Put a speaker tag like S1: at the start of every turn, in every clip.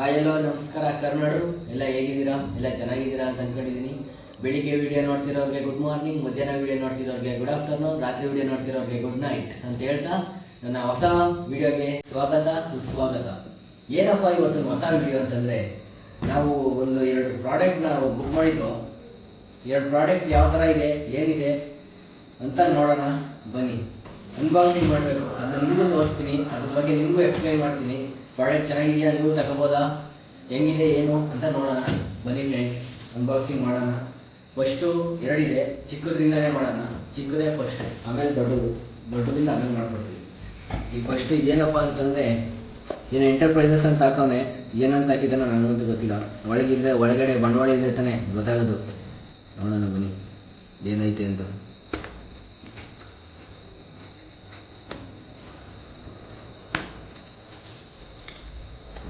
S1: Hi, ಎಲ್ಲೋ ನಮಸ್ಕಾರ, ಕರ್ನಾಡು. ಎಲ್ಲ ಹೇಗಿದ್ದೀರಾ? ಎಲ್ಲ ಚೆನ್ನಾಗಿದ್ದೀರಾ ಅಂತ ಅಂದ್ಕೊಂಡಿದ್ದೀನಿ ಬೆಳಿಗ್ಗೆ ವಿಡಿಯೋ ನೋಡ್ತಿರೋರಿಗೆ ಗುಡ್ ಮಾರ್ನಿಂಗ್ ಮಧ್ಯಾಹ್ನ ವಿಡಿಯೋ ನೋಡ್ತಿರೋರಿಗೆ ಗುಡ್ ಆಫ್ಟರ್ನೂನ್ ರಾತ್ರಿ ವಿಡಿಯೋ ನೋಡ್ತಿರೋರಿಗೆ ಗುಡ್ ನೈಟ್ ಅಂತ ಹೇಳ್ತಾ ನನ್ನ ಹೊಸ ವಿಡಿಯೋಗೆ ಸ್ವಾಗತ, ಸುಸ್ವಾಗತ. ಏನಪ್ಪ ಇವತ್ತು ಹೊಸ ವಿಡಿಯೋ ಅಂತಂದರೆ, ನಾವು ಒಂದು ಎರಡು ಪ್ರಾಡಕ್ಟ್ನ ಬುಕ್ ಮಾಡಿದ್ದು. ಎರಡು ಪ್ರಾಡಕ್ಟ್ ಯಾವ ಥರ ಇದೆ, ಏನಿದೆ ಅಂತ ನೋಡೋಣ. ಬನ್ನಿ. ಅನ್ಬಾಕ್ಸಿಂಗ್ ಮಾಡಬೇಕು. ಅದನ್ನ ನಿಮಗೂ ತೋರಿಸ್ತೀನಿ ಅದ್ರ ಬಗ್ಗೆ ನಿಮಗೂ ಎಕ್ಸ್ಪ್ಲೈನ್ ಮಾಡ್ತೀನಿ. ಪ್ರಾಡಕ್ಟ್ ಚೆನ್ನಾಗಿದೆಯಾ ನೀವು ತಗೋಬೋದಾ? ಹೆಂಗಿದೆ, ಏನು ಅಂತ ನೋಡೋಣ. ಬನ್ನಿ ಫ್ರೆಂಡ್ಸ್ ಅನ್ಬಾಕ್ಸಿಂಗ್ ಮಾಡೋಣ. ಫಸ್ಟು ಎರಡಿದೆ ಚಿಕ್ಕದ್ರಿಂದಲೇ ಮಾಡೋಣ. ಚಿಕ್ಕದೇ ಫಸ್ಟ್ ಆಮೇಲೆ ದೊಡ್ಡದು. ದೊಡ್ಡದಿಂದ ಆಮೇಲೆ ಮಾಡ್ಕೊಡ್ತೀವಿ. ಈ ಫಸ್ಟ್ ಏನಪ್ಪ ಅಂತಂದರೆ, ಏನು ಎಂಟರ್ಪ್ರೈಸಸ್ ಅಂತ ಹಾಕೋನೆ, ಏನಂತ ಹಾಕಿದ್ದಾನೋ ನನಗಂತೂ ಗೊತ್ತಿಲ್ಲ. ಒಳಗಿದ್ರೆ, ಒಳಗಡೆ ಬಂಡವಾಳ ಇದ್ರೆ ತಾನೇ ಗೊತ್ತಾಗೋದು. ನೋಡೋಣ ಬನ್ನಿ ಏನೈತೆ ಅಂತ.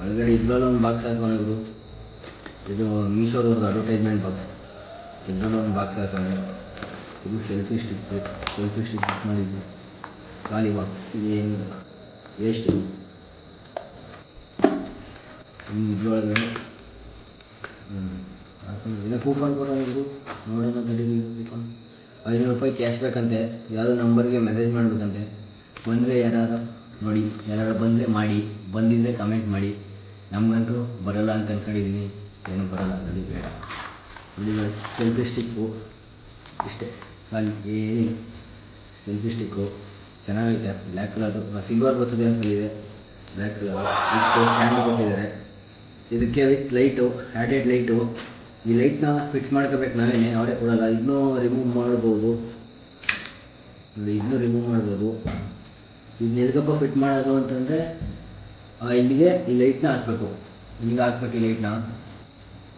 S1: ಒಳಗಡೆ ಇದ್ರಲ್ಲಿ ಒಂದು ಬಾಕ್ಸ್ ಹಾಕೊಂಡಿದ್ರು. ಇದು ಮೀಶೋದವ್ರದ್ದು ಅಡ್ವರ್ಟೈಸ್ಮೆಂಟ್ ಬಾಕ್ಸ್ ಇದ್ರಲ್ಲಿ ಒಂದು ಬಾಕ್ಸ್ ಹಾಕೊಂಡೆ ಇದು selfie stick selfie stick book ಮಾಡಿದ್ದು ಖಾಲಿ ಬಾಕ್ಸ್ ಏನು ವೇಸ್ಟ್ ಇದು ಇದ್ರೊಳಗಡೆ ಇದ್ರೊಳಗೆ ಏನೋ ಕೂಪನ್ ಕೊಡೋದು ನೋಡೋಣ ತಡೀರಿ ಕೂಪನ್ ಐನೂರು ರೂಪಾಯಿ ಕ್ಯಾಶ್ ಬೇಕಂತೆ. ಯಾವುದೋ ನಂಬರ್ಗೆ ಮೆಸೇಜ್ ಮಾಡಬೇಕಂತೆ. ಬಂದರೆ ಯಾರು ನೋಡಿ ಯಾರು ಬಂದರೆ ಮಾಡಿ ಬಂದಿದ್ದರೆ ಕಮೆಂಟ್ ಮಾಡಿ. ನಮಗಂತೂ ಬರಲ್ಲ ಅಂತ ಅಂದ್ಕೊಂಡಿದ್ದೀನಿ ಏನು ಬರಲ್ಲ, ಅದು ಬೇಡ. ಇಲ್ಲಿ ಸೆಲ್ಫಿ ಸ್ಟಿಕ್ಕು ಇಷ್ಟೇ. ಅಲ್ಲಿ ಏನಿಲ್ಲ. ಸೆಲ್ಫಿ ಸ್ಟಿಕ್ಕು ಚೆನ್ನಾಗೈತೆ. ಬ್ಲ್ಯಾಕ್ ಕಲರು ಸಿಲ್ವರ್ ಬರ್ತದೆ ಅಂತಂದಿದೆ ಬ್ಲ್ಯಾಕ್ ಕಲರು ವಿತ್ ಸ್ಟ್ಯಾಂಡ್ ಕೊಟ್ಟಿದ್ದಾರೆ. ಇದಕ್ಕೆ ವಿತ್ ಲೈಟು ಆ್ಯಡೆಡ್ ಲೈಟು ಈ ಲೈಟ್ನ ಫಿಟ್ ಮಾಡ್ಕೋಬೇಕು ನಾವೇನೆ. ಅವರೇ ಕೊಡಲ್ಲ. ಇನ್ನೂ ರಿಮೂವ್ ಮಾಡ್ಬೋದು. ಇದನ್ನು ರಿಮೂವ್ ಮಾಡ್ಬೋದು. ಇದನ್ನ ಎದಕ್ಕಪ್ಪ ಫಿಟ್ ಮಾಡೋದು ಅಂತಂದರೆ ಇಲ್ಲಿಗೆ ಈ ಲೈಟ್ನ ಹಾಕ್ಬೇಕು. ಹಿಂಗೆ ಹಾಕ್ಬೇಕು ಈ ಲೈಟ್ನ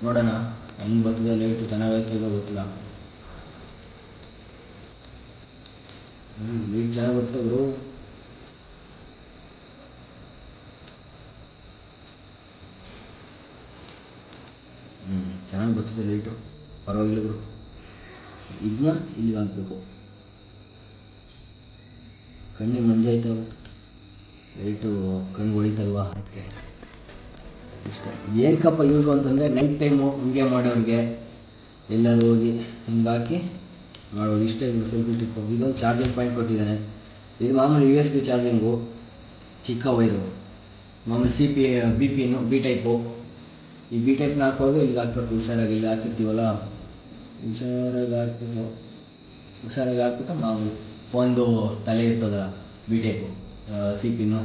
S1: ನೋಡೋಣ, ಹೆಂಗೆ ಬರ್ತದೆ ಲೈಟು ಚೆನ್ನಾಗೈತೆ ಇಲ್ಲೋ ಗೊತ್ತಿಲ್ಲ. ಲೈಟ್ ಚೆನ್ನಾಗಿ ಬರ್ತದೆ ಗುರು. ಹ್ಞೂ ಚೆನ್ನಾಗಿ ಬರ್ತದೆ ಲೈಟು ಪರವಾಗಿಲ್ಲ ಗುರು. ಇದನ್ನ ಇಲ್ಲಿಗೆ ಹಾಕ್ಬೇಕು. ಕಣ್ಣಿಗೆ ಮಂಜಾಯ್ತವೆ ಲೈಟು ಕಣ್ಣು ಹೊಳಿತಲ್ವಾ ಅದಕ್ಕೆ ಇಷ್ಟ. ಏನಕ್ಕಪ್ಪ ಯೂಸು ಅಂತಂದರೆ ನೈಟ್ ಟೈಮು ಹಿಂಗೆ ಮಾಡೋರಿಗೆ ಎಲ್ಲರೂ ಹೋಗಿ ಹಿಂಗೆ ಹಾಕಿ ಮಾಡೋದು. ಇಷ್ಟೇ ಸೆಲ್ಫಿ ಸ್ಟಿಕ್ಕು ಇದೊಂದು ಚಾರ್ಜಿಂಗ್ ಪಾಯಿಂಟ್ ಕೊಟ್ಟಿದ್ದಾನೆ. ಇದು ಮಾಮೂಲಿ ಯು ಎಸ್ ಬಿ ಚಾರ್ಜಿಂಗು ಚಿಕ್ಕ ವೈರು ಮಾಮೂಲಿ C P B pin B type ಈ ಬಿ ಟೈಪ್ನ ಹಾಕುವಾಗ ಇಲ್ಲಿಗೆ ಹಾಕ್ಬೇಕು ಹುಷಾರಾಗಿ ಇಲ್ಲಿ ಹಾಕಿರ್ತೀವಲ್ಲ? ಹುಷಾರಾಗಿ ಹಾಕ್ಬೇಕು ಹುಷಾರಾಗಿ ಹಾಕ್ಬಿಟ್ಟು ಮಾಮೂಲಿ ಫೋನ್ದು ತಲೆ ಇರ್ತದಲ್ಲ ಬಿ ಟೈಪು ಸಿ ಪಿನು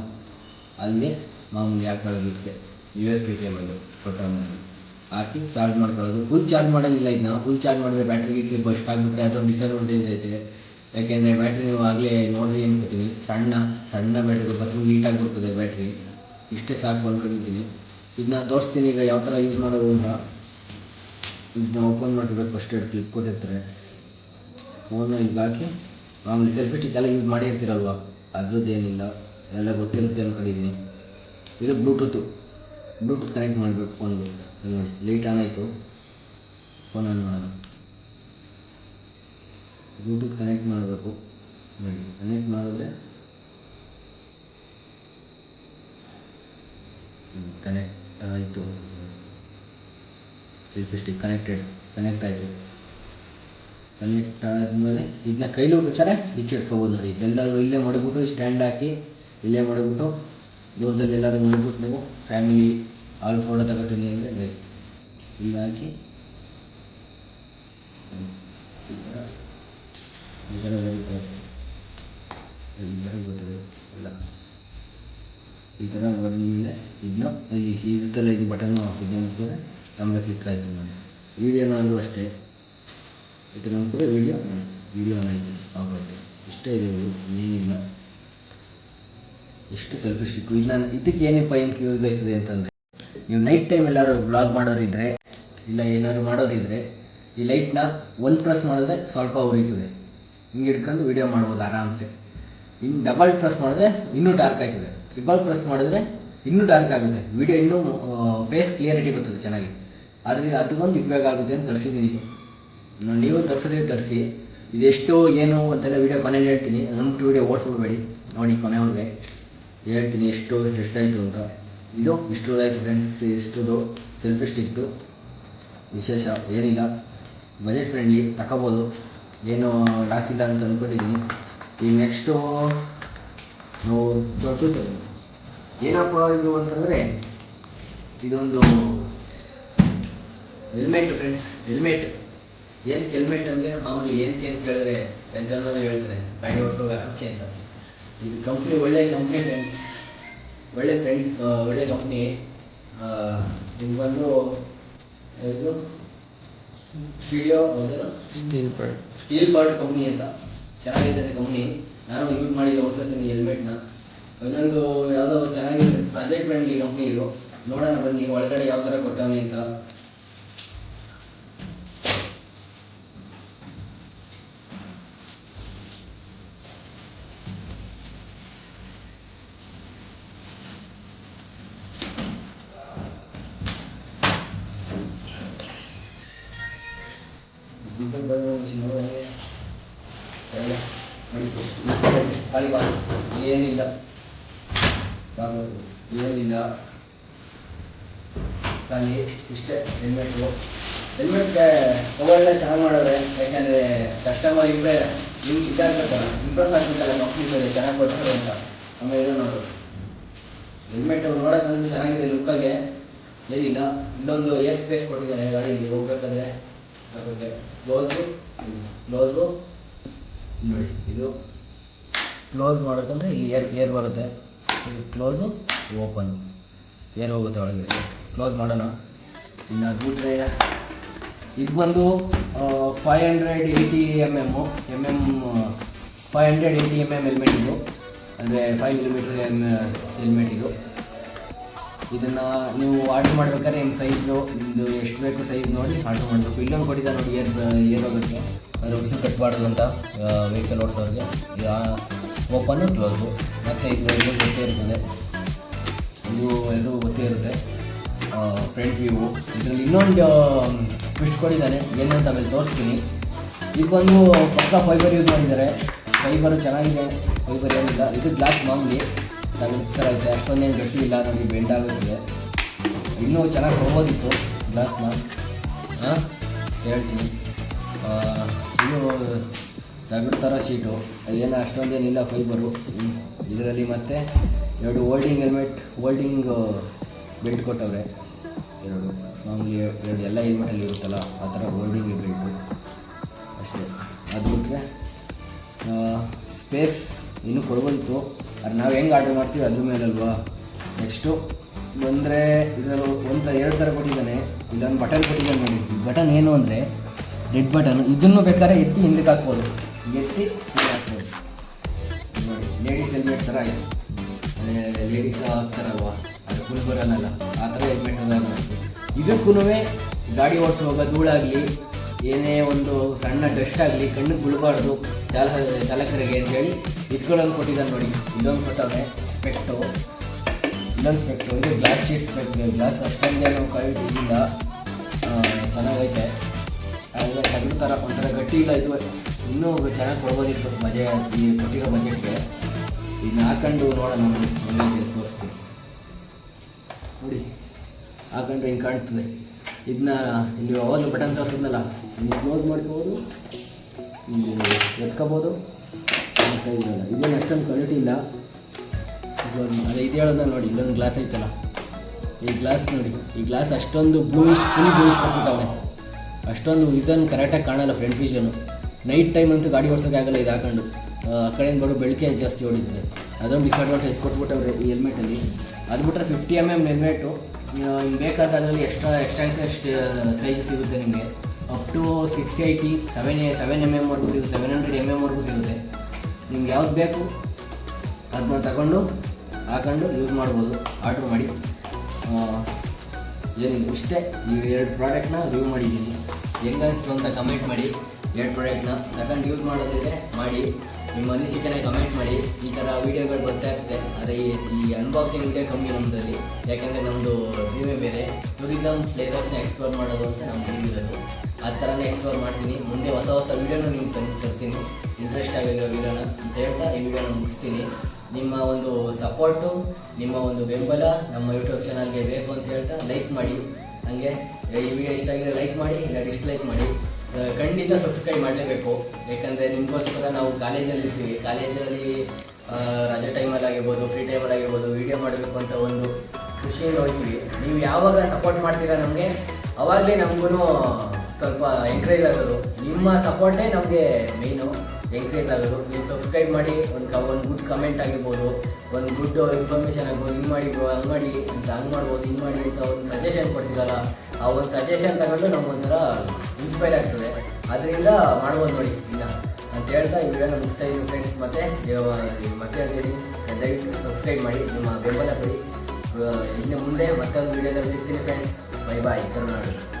S1: ಅಲ್ಲಿ ಮಾಮೂಲಿ ಯಾಕೆ ಇದಕ್ಕೆ ಯು ಎಸ್ ಬಿ ಕೇಬಲ್ಲು ಕೊಟ್ಟ ಹಾಕಿ ಚಾರ್ಜ್ ಮಾಡ್ಕೊಳ್ಳೋದು. ಫುಲ್ ಚಾರ್ಜ್ ಮಾಡೋಂಗಿಲ್ಲ ಇದನ್ನ ಫುಲ್ ಚಾರ್ಜ್ ಮಾಡಿದ್ರೆ ಬ್ಯಾಟ್ರಿ ಗಿಟ್ರಿ ಬಸ್ಟ್ ಆಗಿಬಿಟ್ರೆ ಅದೊಂದು ಡಿಸ್ಅಡ್ವಾಂಟೇಜ್ ಐತೆ. ಯಾಕೆಂದರೆ ಬ್ಯಾಟ್ರಿ ನೀವು ಆಗಲೇ ನೋಡಿರಿ ಅಂದ್ಕೋತೀನಿ ಸಣ್ಣ ಸಣ್ಣ ಬ್ಯಾಟ್ರಿ ತುಂಬ ಹೀಟಾಗಿ ಬರ್ತದೆ ಬ್ಯಾಟ್ರಿ ಇಷ್ಟೇ ಸಾಕು ಅಂದ್ಕೊಂಡಿದ್ದೀನಿ ಇದನ್ನ ತೋರಿಸ್ತೀನಿ ಈಗ ಯಾವ ಥರ ಯೂಸ್ ಮಾಡೋದು ಅಂತ. ಇದನ್ನ ಓಪನ್ ಮಾಡಿರ್ಬೇಕು ಫಸ್ಟ್ ಎರಡು ಕ್ಲಿಪ್ ಕೊಟ್ಟಿರ್ತಾರೆ. ಫೋನ್ನ ಹಾಕಿ ಮಾಮೂಲಿ ಸೆಲ್ಫಿ ಸ್ಟಿಕ್ ಎಲ್ಲ ಯೂಸ್ ಮಾಡಿರ್ತೀರಲ್ವ ಅದ್ರದ್ದೇನಿಲ್ಲ. ಎಲ್ಲ ಗೊತ್ತಿರುತ್ತೆ ಅಂದ್ಕೊಂಡಿದ್ದೀನಿ ಇದು ಬ್ಲೂಟೂತ್ ಬ್ಲೂಟೂತ್ ಕನೆಕ್ಟ್ ಮಾಡಬೇಕು ಫೋನ್ಗೆ ನೋಡಿ ಲೇಟ್ ಆನ್ ಆಯಿತು. ಫೋನ್ ಆನ್ ಮಾಡೋಣ. ಬ್ಲೂಟೂತ್ ಕನೆಕ್ಟ್ ಮಾಡಬೇಕು. ನೋಡಿ ಕನೆಕ್ಟ್ ಮಾಡಿದ್ರೆ ಕನೆಕ್ಟ್ ಆಯಿತು. ಸೆಲ್ಫಿ ಸ್ಟಿಕ್ ಕನೆಕ್ಟೆಡ್ ಕನೆಕ್ಟ್ ಆಯಿತು. ಕನೆಕ್ಟ್ ಆದಮೇಲೆ ಇದನ್ನ ಕೈಲೂ ಬೇಕಾದ್ರೆ ಇಚ್ಚಿಟ್ಕೋಬೋದು ನೋಡಿ ಎಲ್ಲಾದರೂ ಇಲ್ಲೇ ಮಡಗ್ಬಿಟ್ಟು ಸ್ಟ್ಯಾಂಡ್ ಹಾಕಿ ಇಲ್ಲೇ ಮಡಗ್ಬಿಟ್ಟು ದೂರದಲ್ಲಿ ಎಲ್ಲಾದರೂ ಮಡಗ್ಬಿಟ್ಟು ನೀವು ಫ್ಯಾಮಿಲಿ ಆಲ್ ಫೋಟೋ ತಗೊಟ್ಟಿನಿ ಅಂದರೆ ಇಲ್ಲಿ ಹಾಕಿ ಈ ಥರ ಈ ಥರ ಥರ ಎಲ್ಲ ಈ ಥರ ಬಂದಮೇಲೆ ಇದನ್ನ ಈ ಇರುತ್ತಲ್ಲ ಇದು ಬಟನ್ನು ಇದನ್ನ ಆಮೇಲೆ ಕ್ಲಿಕ್ ಆಯಿತು ನೋಡಿ ವೀಡಿಯೋನಾದರೂ ಅಷ್ಟೇ ಥರ ಕೂಡ ವೀಡಿಯೋ ವೀಡಿಯೋ ಆಯಿತು ಆಗೋಯ್ತು ಇಷ್ಟೇ ಇದೆ ಇದು ಏನಿಲ್ಲ. ಇಷ್ಟು ಸೆಲ್ಫಿ ಸಿಕ್ಕು ಇದು ಇದಕ್ಕೆ ಏನಪ್ಪ ಏನಕ್ಕೆ ಯೂಸ್ ಆಯ್ತದೆ ಅಂತಂದರೆ, ನೀವು ನೈಟ್ ಟೈಮ್ ಎಲ್ಲರೂ ಬ್ಲಾಗ್ ಮಾಡೋರಿದ್ರೆ, ಇಲ್ಲ ಏನಾದ್ರು ಮಾಡೋದಿದ್ರೆ, ಈ ಲೈಟ್ನ ಒನ್ ಪ್ರೆಸ್ ಮಾಡಿದ್ರೆ ಸ್ವಲ್ಪ ಉರಿತದೆ. ಹಿಂಗೆ ಹಿಡ್ಕೊಂಡು ವೀಡಿಯೋ ಮಾಡ್ಬೋದು ಆರಾಮ್ಸೆ. ಇನ್ನು ಡಬಲ್ ಪ್ರೆಸ್ ಮಾಡಿದ್ರೆ ಇನ್ನೂ ಡಾರ್ಕ್ ಆಯ್ತದೆ. ಟ್ರಿಬಲ್ ಪ್ರೆಸ್ ಮಾಡಿದ್ರೆ ಇನ್ನೂ ಡಾರ್ಕ್ ಆಗುತ್ತೆ. ವೀಡಿಯೋ ಇನ್ನೂ ಫೇಸ್ ಕ್ಲಿಯರಿಟಿ ಬರ್ತದೆ ಚೆನ್ನಾಗಿ. ಆದರೆ ಅದಕ್ಕೊಂದು ಉಪಯೋಗ ಆಗುತ್ತೆ ಅಂತ ತರಿಸಿದ್ದೀನಿ. ನೀವು ತರಿಸಿದ್ರೆ ತರಿಸಿ. ಇದೆಷ್ಟು ಏನು ಅಂತೆಲ್ಲ ವೀಡಿಯೋ ಕೊನೆಯಲ್ಲಿ ಹೇಳ್ತೀನಿ. ಅಂದ್ಬಿಟ್ಟು ವೀಡಿಯೋ ಓಡಿಸ್ಬಿಡ್ಬೇಡಿ. ನೋಡಿ, ಕೊನೆಯವ್ರಿಗೆ ಹೇಳ್ತೀನಿ ಎಷ್ಟು ಎಷ್ಟಾಯಿತು ಅಂತ. ಇದು ಇಷ್ಟು ಲೈಫ್ ಫ್ರೆಂಡ್ಸ್ ಇಷ್ಟುದು ಸೆಲ್ಫಿ ಸ್ಟಿಕ್ದು ವಿಶೇಷ ಏನಿಲ್ಲ. ಬಜೆಟ್ ಫ್ರೆಂಡ್ಲಿ ತಗೋಬೋದು ಏನು ಲಾಸ್ ಇಲ್ಲ ಅಂತ ಅಂದ್ಕೊಂಡಿದ್ದೀನಿ ಈಗ ನೆಕ್ಸ್ಟು ನಾವು ದೊಡ್ಡದು ಏನಪ್ಪ ಇದು ಅಂತಂದರೆ, ಇದೊಂದು ಹೆಲ್ಮೆಟ್ ಫ್ರೆಂಡ್ಸ್ ಹೆಲ್ಮೆಟ್ ಏನಕ್ಕೆ ಹೆಲ್ಮೆಟ್ ಅಂದರೆ ಅವನು ಏನಕ್ಕೆ ಅಂತ ಕೇಳಿದ್ರೆ ಎಲ್ಲರೂ ಹೇಳ್ತಾರೆ ಗಾಡಿ ಓಡಿಸುವಾಗ ಓಕೆ ಅಂತ. ಇದು ಕಂಪ್ನಿ ಒಳ್ಳೆ ಕಂಪ್ನಿ ಫ್ರೆಂಡ್ಸ್ ಒಳ್ಳೆ ಫ್ರೆಂಡ್ಸ್ ಒಳ್ಳೆ ಕಂಪ್ನಿ ಇದು ಬಂದು ಇದು studio
S2: steel part
S1: steel part company ಅಂತ. ಚೆನ್ನಾಗಿದೆ ಕಂಪ್ನಿ ನಾನು ಯೂಸ್ ಮಾಡಿಲ್ಲ ಹೆಲ್ಮೆಟ್ ಹೆಲ್ಮೆಟ್ನ ಇನ್ನೊಂದು ಯಾವುದೋ ಚೆನ್ನಾಗಿದೆ ಬಜೆಟ್ ಫ್ರೆಂಡ್ಲಿ ಕಂಪ್ನಿ ಇದು. ನೋಡೋಣ ಬನ್ನಿ ಒಳಗಡೆ ಯಾವ ಥರ ಕೊಟ್ಟವನಿ ಅಂತ. ಖಾಲಿ ಬಾ ಏನಿಲ್ಲ ಬಾಬು ಏನಿಲ್ಲ ಖಾಲಿ ಇಷ್ಟೇ ಹೆಲ್ಮೆಟು ಹೆಲ್ಮೆಟ್ಗೆ ಕವರ್ನ ಚೆನ್ನಾಗಿ ಮಾಡೋರೆ ಯಾಕಂದರೆ ಕಸ್ಟಮರ್ ಇಬ್ಬರೇ ನಿಮ್ಗೆ ಇದಾಗಬೇಕಲ್ಲ ಇಂಪ್ರೆಸ್ ಆಗ್ಬೇಕಲ್ಲ ಮೇಲೆ ಚೆನ್ನಾಗಿ ಕೊಡ್ತಾರೆ ಅಂತ ಆಮೇಲೆ ಇದು ನೋಡು ಹೆಲ್ಮೆಟ್ ನೋಡೋಕ್ಕಂದ್ರೆ ಚೆನ್ನಾಗಿದೆ ಲುಕ್ಕಾಗೆ ಏನಿಲ್ಲ, ಇನ್ನೊಂದು ಏರ್ ಸ್ಪೇಸ್ ಕೊಟ್ಟಿದ್ದಾರೆ ಗಾಡಿಗೆ, ಹೋಗ್ಬೇಕಾದ್ರೆ. ಹಾಕೋಕ್ಕೆ ಕ್ಲೋಸು ಕ್ಲೋಸು ನೋಡಿ ಇದು ಕ್ಲೋಸ್ ಮಾಡೋಕ್ಕಂದ್ರೆ ಇಲ್ಲಿ ಏರ್ ಏರ್ ಬರುತ್ತೆ. ಇದು ಕ್ಲೋಸು ಓಪನ್ ಏರ್ ಹೋಗುತ್ತೆ ಒಳಗೆ. ಕ್ಲೋಸ್ ಮಾಡೋಣ. ಇನ್ನು ಬಿಟ್ಟರೆ ಇದು ಬಂದು five hundred eighty M M M M five hundred eighty M M helmet ಇದು. ಅಂದರೆ ಫೈವ್ ಮಿಲಿಮೀಟ್ರ್ ಎಂ ಹೆಲ್ಮೆಟ್ ಇದು. ಇದನ್ನು ನೀವು ಆರ್ಡ್ರ್ ಮಾಡ್ಬೇಕಾದ್ರೆ ನಿಮ್ಮ ಸೈಜು ನಿಮ್ಮದು ಎಷ್ಟು ಬೇಕು ಸೈಜ್ ನೋಡಿ ಆರ್ಡ್ರ್ ಮಾಡಬೇಕು. ಇಲ್ಲೊಂದು ಕೊಟ್ಟಿದ್ದ ನೋಡಿ, ಏರ್ ಏರ್ ಹೋಗೋಕ್ಕೆ ಅದ್ರ ಉಸಿರು ಕಟ್ಟಬಾರ್ದು ಅಂತ ವೆಹಿಕಲ್ ಓಡಿಸೋರಿಗೆ. ಓಪನ್ ಕ್ಲೋಸು ಮತ್ತು ಇದು ಎಲ್ಲರೂ ಗೊತ್ತೇ ಇರ್ತದೆ. ಇದು ಎಲ್ಲರೂ ಗೊತ್ತೇ ಇರುತ್ತೆ. ಫ್ರಂಟ್ ವ್ಯೂ ಇದರಲ್ಲಿ ಇನ್ನೊಂದು ಟ್ವಿಸ್ಟ್ ಕೊಟ್ಟಿದ್ದಾನೆ ಏನು ಅಂತ ಆಮೇಲೆ ತೋರಿಸ್ತೀನಿ. ಇದು ಬಂದು ಪಕ್ಕ ಫೈಬರ್ ಯೂಸ್ ಮಾಡಿದ್ದಾರೆ. ಫೈಬರ್ ಚೆನ್ನಾಗಿದೆ. ಫೈಬರ್ ಏನಿಲ್ಲ. ಇದು ಗ್ಲಾಸ್ ಮಾಮೂಲಿ. ತಗಡ್ ಥರ ಇದೆ. ಅಷ್ಟೊಂದೇನು ಗಟ್ಟಿ ಇಲ್ಲ. ನೋಡಿ ಬೆಂಡ್ ಆಗುತ್ತಿದೆ ಇನ್ನೂ ಚೆನ್ನಾಗಿ ಕೊಡ್ಬೋದಿತ್ತು ಗ್ಲಾಸ್ನ ಹಾಂ? ಹೇಳ್ತೀನಿ. ಇದು ತಗಡ್ ಥರ ಶೀಟು. ಏನು ಅಷ್ಟೊಂದೇನಿಲ್ಲ ಫೈಬರು ಇದರಲ್ಲಿ ಮತ್ತೆ ಎರಡು ಓಲ್ಡಿಂಗ್ ಹೆಲ್ಮೆಟ್ ಓಲ್ಡಿಂಗ್ ಬೆಲ್ಟ್ ಕೊಟ್ಟವ್ರೆ. ಎರಡು. ಮಾಮೂಲಿ ಎರಡು ಎಲ್ಲ ಹೆಲ್ಮೆಟಲ್ಲಿ ಇರುತ್ತಲ್ಲ, ಆ ಥರ ಓಲ್ಡಿಂಗ್ ಬೆಲ್ಟು ಅಷ್ಟೇ. ಅದು ಬಿಟ್ಟರೆ ಸ್ಪೇಸ್ ಇನ್ನೂ ಕೊಡ್ಬೋದಿತ್ತು. ಅದು ನಾವು ಹೆಂಗೆ ಆರ್ಡರ್ ಮಾಡ್ತೀವಿ ಅದ್ರ ಮೇಲಲ್ವಾ? ನೆಕ್ಸ್ಟು ಬಂದರೆ ಇದರಲ್ಲಿ ಒಂದು ಎರಡು ಥರ ಕೊಟ್ಟಿದ್ದಾನೆ. ಇಲ್ಲೊಂದು ಬಟನ್ ಕೊಟ್ಟಿದ್ದಾನೆ ನೋಡಿ. ಬಟನ್ ಏನು ಅಂದರೆ ರೆಡ್ ಬಟನ್ ಇದನ್ನು ಬೇಕಾದ್ರೆ ಎತ್ತಿ ಹಿಂದಕ್ಕೆ ಹಾಕ್ಬೋದು. ಎತ್ತಿ ಹಾಕ್ಬೋದು. ಲೇಡೀಸ್ ಹೆಲ್ಮೆಟ್ ಥರ ಆಯಿತು. ಲೇಡೀಸ್ ಹಾಕ್ತಾರಲ್ವ ಅದು ಫುಲ್ ಬರೋನಲ್ಲ ಆ ಥರ ಹೆಲ್ಮೆಟ್ ಇದಕ್ಕೂ ಗಾಡಿ ಓಡಿಸುವಾಗ ಧೂಳಾಗಲಿ ಏನೇ ಒಂದು ಸಣ್ಣ ಡಸ್ಟ್ ಆಗಲಿ, ಕಣ್ಣಿಗೆ ಬೀಳಬಾರ್ದು, ಚಾಲಕ, ಚಾಲಕರಿಗೆ ಅಂತೇಳಿ ಇದ್ಕೊಳ್ಳೋದು ಕೊಟ್ಟಿದ್ದಾನೆ ನೋಡಿ. ಇನ್ನೊಂದು ಕೊಟ್ಟವೆ ಸ್ಪೆಕ್ಟು ಇನ್ನೊಂದು ಸ್ಪೆಕ್ಟು ಇದು ಗ್ಲಾಸ್ ಶೀಟ್ ಸ್ಪೆಕ್ಟ್ ಗ್ಲಾಸ್ ಅಷ್ಟೊಂದೇನು ಕ್ವಾಲಿಟಿ ಇಲ್ಲ. ಚೆನ್ನಾಗೈತೆ. ಆದರೆ ಕಣ್ಣು ಥರ ಒಂಥರ ಗಟ್ಟಿ ಇಲ್ಲ ಇದು. ಇನ್ನೂ ಚೆನ್ನಾಗಿ ಕೊಡ್ಬೋದಿತ್ತು ಮಜೆ ಈ ಕೊಟ್ಟಿರೋ ಬಜೆಟ್ಗೆ ಇದನ್ನ ಹಾಕೊಂಡು ನೋಡೋಣ ನೋಡಿ. ತೋರಿಸ್ತೀನಿ. ನೋಡಿ ಹಾಕೊಂಡು ಹಿಂಗೆ ಕಾಣ್ತದೆ. ಇದನ್ನ ಇಲ್ಲಿ ಒಂದು ಬಟನ್ ತೋರಿಸಿದ್ನಲ್ಲ ನೀವು ಕ್ಲೋಸ್ ಮಾಡ್ಕೋಬೋದು. ಎತ್ಕೋಬೋದು. ಇದೇನು ಅಷ್ಟೊಂದು ಕ್ವಾಲಿಟಿ ಇಲ್ಲ. ಅದೇ ಇದು ಹೇಳೋದ ನೋಡಿ, ಇಲ್ಲೊಂದು ಗ್ಲಾಸ್ ಐತಲ್ಲ. ಈ ಗ್ಲಾಸ್ ನೋಡಿ, ಈ ಗ್ಲಾಸ್ ಅಷ್ಟೊಂದು ಬ್ಲೂಯಿಶ್ ಫುಲ್ ಬ್ಲೂಯಿಶ್ ಕೊಟ್ಬಿಟ್ಟವನೆ. ಅಷ್ಟೊಂದು ವಿಸನ್ ಕರೆಕ್ಟಾಗಿ ಕಾಣಲ್ಲ ಫ್ರಂಟ್ ವಿಷನು ನೈಟ್ ಟೈಮ್ ಅಂತೂ ಗಾಡಿ ಓಡಿಸೋಕೆ ಆಗಲ್ಲ ಇದು ಹಾಕೊಂಡು. ಆ ಆ ಕಡೆಯಿಂದ ಬರೋ ಬೆಳಕೆ ಜಾಸ್ತಿ ಓಡಿಸಿದೆ ಅದೊಂದು ಡಿಸ್ಅಡ್ವಾಂಟೇಜ್ ಕೊಟ್ಬಿಟ್ಟವ್ರೆ ಈ ಹೆಲ್ಮೆಟಲ್ಲಿ ಅದು ಬಿಟ್ಟರೆ ಫಿಫ್ಟಿ ಎಂ ಎಂ ಹೆಲ್ಮೆಟು ಹಿಂಗೆ ಬೇಕಾದ ಅದರಲ್ಲಿ ಎಕ್ಸ್ಟ್ರಾ ಎಕ್ಸ್ಟೆನ್ಸಸ್ ಸೈಜ್ ಸಿಗುತ್ತೆ ನಿಮಗೆ. Up to six eighty seven seven M ಎಮ್ವರೆಗೂ ಸಿಗುತ್ತೆ ಸೆವೆನ್ ಹಂಡ್ರೆಡ್ ಎಂ ಎಮ್ವರೆಗೂ ಸಿಗುತ್ತೆ. ನಿಮ್ಗೆ ಯಾವ್ದು ಬೇಕು ಅದನ್ನ ತಗೊಂಡು, ಹಾಕೊಂಡು ಯೂಸ್ ಮಾಡ್ಬೋದು. ಆರ್ಡ್ರ್ ಮಾಡಿ. ಏನಿಲ್ಲ, ಇಷ್ಟೇ. ನೀವು ಎರಡು ಪ್ರಾಡಕ್ಟ್ನ ರಿವ್ಯೂ ಮಾಡಿದ್ದೀನಿ. ಹೆಂಗೆ ಅಂತ ಕಮೆಂಟ್ ಮಾಡಿ. ಎರಡು ಪ್ರಾಡಕ್ಟ್ನ ತಗೊಂಡು ಯೂಸ್ ಮಾಡೋದಿದೆ ಮಾಡಿ. ನಿಮ್ಮ ಅನಿಸಿಕೆನ ಕಮೆಂಟ್ ಮಾಡಿ. ಈ ಥರ ವೀಡಿಯೋಗಳು ಬರ್ತಾ ಇರುತ್ತೆ ಆದರೆ ಈ ಅನ್ಬಾಕ್ಸಿಂಗ್ ವೀಡಿಯೋ ಕಮ್ಮಿ ನಮ್ಮದಲ್ಲಿ ಯಾಕೆಂದರೆ ನಮ್ಮದು ಡ್ರೀಮೇ ಬೇರೆ ಟೂರಿಸಮ್ ಪ್ಲೇಸಸ್ನ ಎಕ್ಸ್ಪ್ಲೋರ್ ಮಾಡೋದು ಅಂತ ನಮ್ಮ ಡ್ರೀಮ್ ಇರೋದು. ಆ ಥರನೇ ಎಕ್ಸ್ಪ್ಲೋರ್ ಮಾಡ್ತೀನಿ. ಮುಂದೆ ಹೊಸ ಹೊಸ ವೀಡಿಯೋನ ನಿಮ್ಗೆ ತಂದು ತರ್ತೀನಿ ಇಂಟ್ರೆಸ್ಟ್ ಆಗಿರೋ ವಿಡಿಯೋನ ಅಂತ ಹೇಳ್ತಾ ಈ ವಿಡಿಯೋನ ಮುಗಿಸ್ತೀನಿ. ನಿಮ್ಮ ಒಂದು ಸಪೋರ್ಟು ನಿಮ್ಮ ಒಂದು ಬೆಂಬಲ ನಮ್ಮ ಯೂಟ್ಯೂಬ್ ಚಾನಲ್ಗೆ ಬೇಕು ಅಂತ ಹೇಳ್ತಾ ಲೈಕ್ ಮಾಡಿ. ಹಾಗೆ, ಈ ವಿಡಿಯೋ ಇಷ್ಟ ಆಗಿದ್ರೆ ಲೈಕ್ ಮಾಡಿ, ಇಲ್ಲ ಡಿಸ್ಲೈಕ್ ಮಾಡಿ. ಖಂಡಿತ ಸಬ್ಸ್ಕ್ರೈಬ್ ಮಾಡಲೇಬೇಕು. ಯಾಕಂದರೆ ನಿಮಗೋಸ್ಕರ ನಾವು ಕಾಲೇಜಲ್ಲಿ ಇರ್ತೀವಿ. ಕಾಲೇಜಲ್ಲಿ ರಜೆ ಟೈಮಲ್ಲಿ ಆಗಿರ್ಬೋದು ಫ್ರೀ ಟೈಮಲ್ಲಿ ಆಗಿರ್ಬೋದು ವಿಡಿಯೋ ಮಾಡಬೇಕು ಅಂತ ಒಂದು ಖುಷಿಯಿಂದ ಹೋಗ್ತೀವಿ. ನೀವು ಯಾವಾಗ ಸಪೋರ್ಟ್ ಮಾಡ್ತೀರಾ ನಮಗೆ? ಅವಾಗಲೇ ನಮಗೂ ಸ್ವಲ್ಪ ಎಂಕರೇಜ್ ಆಗೋದು. ನಿಮ್ಮ ಸಪೋರ್ಟೇ ನಮಗೆ ಮೇಯ್ನು ಎಂಕರೇಜ್ ಆಗೋದು ನೀವು ಸಬ್ಸ್ಕ್ರೈಬ್ ಮಾಡಿ, ಒಂದು ಕ ಒಂದು ಗುಡ್ ಕಮೆಂಟ್ ಆಗಿರ್ಬೋದು, ಒಂದು ಗುಡ್ ಇನ್ಫಾರ್ಮೇಷನ್ ಆಗ್ಬೋದು ಹಿಂಗೆ ಮಾಡಿ ಹಂಗೆ ಮಾಡಿ ಅಂತ, ಹಂಗೆ ಮಾಡ್ಬೋದು ಹಿಂಗೆ ಮಾಡಿ ಅಂತ ಒಂದು ಸಜೆಷನ್ ಕೊಡ್ತೀರಲ್ಲ ಆ ಒಂದು ಸಜೆಷನ್ ತಗೊಂಡು ನಮಗೊಂಥರ ಇನ್ಸ್ಪೈರ್ ಆಗ್ತದೆ. ಅದರಿಂದ ಮಾಡ್ಬೋದು ನೋಡಿ ಇನ್ನು ಅಂತ ಹೇಳ್ತಾ ಈ ವಿಡಿಯೋನ ಮುಗಿಸ್ತಾ ಇದ್ದೀನಿ ಫ್ರೆಂಡ್ಸ್ ಮತ್ತೆ ಮತ್ತೆ ಹೇಳ್ತೀನಿ ದಯವಿಟ್ಟು ಸಬ್ಸ್ಕ್ರೈಬ್ ಮಾಡಿ, ನಿಮ್ಮ ಬೆಂಬಲ ಕೊಡಿ. ಇನ್ನು ಮುಂದೆ ಮತ್ತೊಂದು ವಿಡಿಯೋದಲ್ಲಿ ಸಿಗ್ತೀನಿ ಫ್ರೆಂಡ್ಸ್ ಬೈ ಬಾಯ್ ಕರ್ನಾಟಕ.